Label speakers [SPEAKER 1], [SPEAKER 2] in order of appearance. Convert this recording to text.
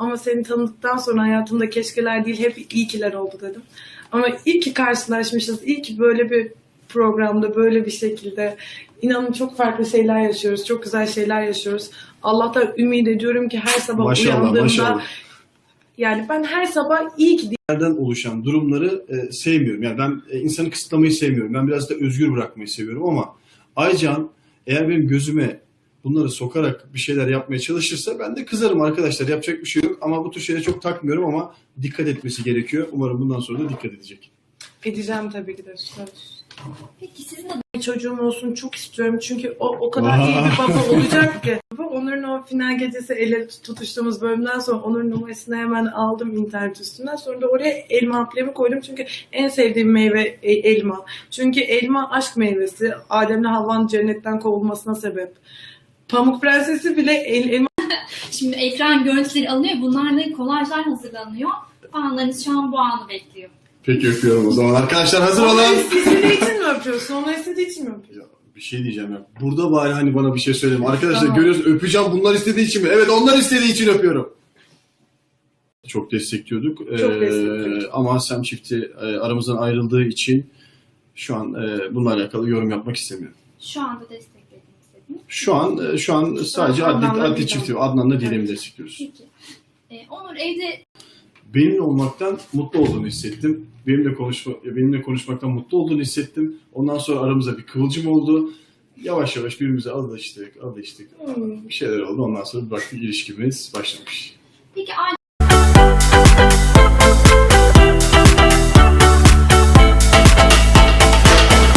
[SPEAKER 1] ama seni tanıdıktan sonra hayatımda keşkeler değil hep iyi kiler oldu dedim. Ama iyi ki karşılaşmışız, iyi ki böyle bir programda böyle bir şekilde inanın çok farklı şeyler yaşıyoruz, çok güzel şeyler yaşıyoruz. Allah'tan ümit ediyorum ki her sabah
[SPEAKER 2] Maşallah,
[SPEAKER 1] uyandığımda
[SPEAKER 2] maşallah.
[SPEAKER 1] yani ben her sabah iyi ki
[SPEAKER 2] Nereden oluşan durumları e, sevmiyorum. Yani ben e, insanı kısıtlamayı sevmiyorum. Ben biraz da özgür bırakmayı seviyorum ama Aycan eğer benim gözüme bunları sokarak bir şeyler yapmaya çalışırsa ben de kızarım arkadaşlar. Yapacak bir şey yok ama bu tür şeylere çok takmıyorum ama dikkat etmesi gerekiyor. Umarım bundan sonra da dikkat edecek.
[SPEAKER 1] edeceğim tabii ki de. söz.
[SPEAKER 3] Peki siz ne
[SPEAKER 1] Bir çocuğum olsun çok istiyorum çünkü o o kadar iyi bir baba olacak ki. Onur'un o final gecesi ele tutuştuğumuz bölümden sonra Onur'un numarasını hemen aldım internet üstünden. Sonra da oraya elma amblemi koydum çünkü en sevdiğim meyve e- elma. Çünkü elma aşk meyvesi. Adem'le Havva'nın cennetten kovulmasına sebep. Pamuk Prensesi bile el, elma
[SPEAKER 3] Şimdi ekran görüntüleri alınıyor. Bunlarla kolajlar hazırlanıyor. Fanlarınız şu an bu anı bekliyor.
[SPEAKER 2] Peki öpüyorum o zaman. Arkadaşlar hazır
[SPEAKER 1] Onu
[SPEAKER 2] olun.
[SPEAKER 1] istediği için mi öpüyorsun? Onu istediği için mi öpüyorsun?
[SPEAKER 2] Ya, bir şey diyeceğim ya. Burada bari hani bana bir şey söyleyeyim. Arkadaşlar
[SPEAKER 1] Tamam.
[SPEAKER 2] görüyorsun öpeceğim bunlar istediği için mi? Evet onlar istediği için öpüyorum. Çok destekliyorduk.
[SPEAKER 1] Çok
[SPEAKER 2] Ee,
[SPEAKER 1] destekliyorduk.
[SPEAKER 2] ama Sem çifti e, aramızdan ayrıldığı için şu an e, bununla alakalı yorum yapmak istemiyorum.
[SPEAKER 3] Şu anda dediniz.
[SPEAKER 2] Şu an e, şu an sadece adli, adli çifti Adnan'la Didem'i
[SPEAKER 1] Evet.
[SPEAKER 2] destekliyoruz.
[SPEAKER 3] Peki. Ee, Onur evde
[SPEAKER 2] Benimle olmaktan mutlu olduğunu hissettim. Benimle konuşma benimle konuşmaktan mutlu olduğunu hissettim. Ondan sonra aramızda bir kıvılcım oldu. Yavaş yavaş birbirimize alıştık, alıştık.
[SPEAKER 1] Hmm.
[SPEAKER 2] Bir şeyler oldu. Ondan sonra baktık ilişkimiz başlamış.